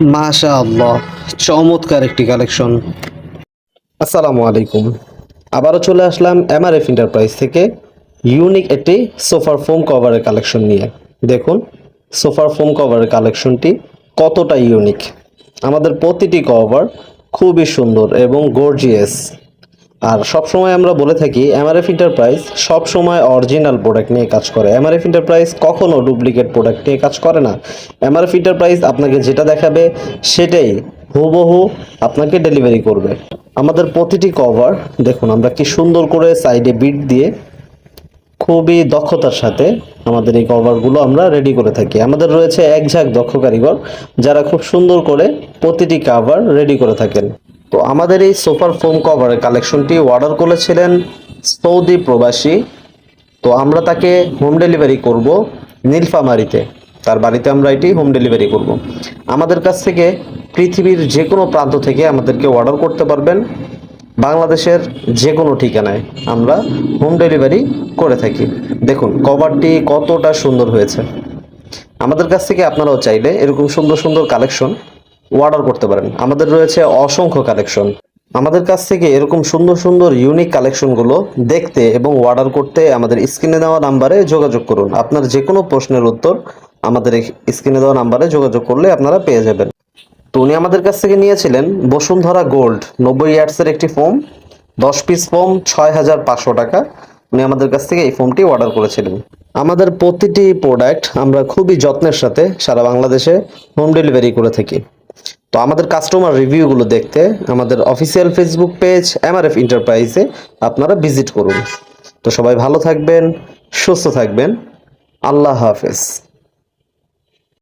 মাশা আল্লাহ চমৎকার একটি কালেকশন। আসসালামু আলাইকুম। আবারও চলে আসলাম এমআরএফ ইন্টারপ্রাইজ থেকে ইউনিক একটি সোফার ফোম কভারের কালেকশন নিয়ে। দেখুন, সোফার ফোম কভারের কালেকশনটি কতটা ইউনিক আমাদের প্রতিটি কভার খুবই সুন্দর এবং গর্জিয়াস আর সবসময় আমরা বলে থাকি এমআরএফ এন্টারপ্রাইজ সবসময় অরিজিনাল প্রোডাক্ট নিয়ে কাজ করে। এমআরএফ এন্টারপ্রাইজ কখনো ডুপ্লিকেট প্রোডাক্ট নিয়ে কাজ করে না। এমআরএফ এন্টারপ্রাইজ আপনাকে যেটা দেখাবে, সেটাই হুবহু আপনাকে ডেলিভারি করবে। আমাদের প্রতিটি কভার দেখুন আমরা কি সুন্দর করে সাইডে বিট দিয়ে খুবই দক্ষতার সাথে আমাদের এই কভারগুলো আমরা রেডি করে থাকি। আমাদের রয়েছে এক ঝাঁক দক্ষ কারিগর, যারা খুব সুন্দর করে প্রতিটি কভার রেডি করে থাকেন। তো আমাদের এই সোফার ফোম কভারের কালেকশনটি অর্ডার করেছিলেন সৌদি প্রবাসী। তো আমরা তাকে হোম ডেলিভারি করব নীলফামারিতে। তার বাড়িতে আমরা এটি হোম ডেলিভারি করব। আমাদের কাছ থেকে পৃথিবীর যে কোনো প্রান্ত থেকে আমাদেরকে অর্ডার করতে পারবেন। বাংলাদেশের যে কোনো ঠিকানায় আমরা হোম ডেলিভারি করে থাকি। দেখুন, কভারটি কতটা সুন্দর হয়েছে। আমাদের কাছ থেকে আপনারাও চাইলে এরকম সুন্দর সুন্দর কালেকশন অর্ডার করতে পারেন। আমাদের রয়েছে অসংখ্য কালেকশন আমাদের কাছ থেকে এরকম সুন্দর সুন্দর ইউনিক কালেকশনগুলো দেখতে এবং অর্ডার করতে আমাদের স্ক্রিনে দেওয়া নাম্বারে যোগাযোগ করুন। আপনার যে কোনো প্রশ্নের উত্তর আমাদের স্ক্রিনে দেওয়া নাম্বারে যোগাযোগ করলে আপনারা পেয়ে যাবেন। তো উনি আমাদের কাছ থেকে নিয়েছিলেন বসুন্ধরা গোল্ড, নব্বই ইয়ার্সের একটি ফোম দশ পিস ফোম ছয় হাজার পাঁচশো টাকা। উনি আমাদের কাছ থেকে এই ফোমটি অর্ডার করেছিলেন। আমাদের প্রতিটি প্রোডাক্ট আমরা খুবই যত্নের সাথে সারা বাংলাদেশে হোম ডেলিভারি করে থাকি। তো আমাদের কাস্টমার রিভিউগুলো দেখতে আমাদের official Facebook page M R F এন্টারপ্রাইজে আপনারা ভিজিট করুন। তো সবাই ভালো থাকবেন, সুস্থ থাকবেন। আল্লাহ হাফেজ।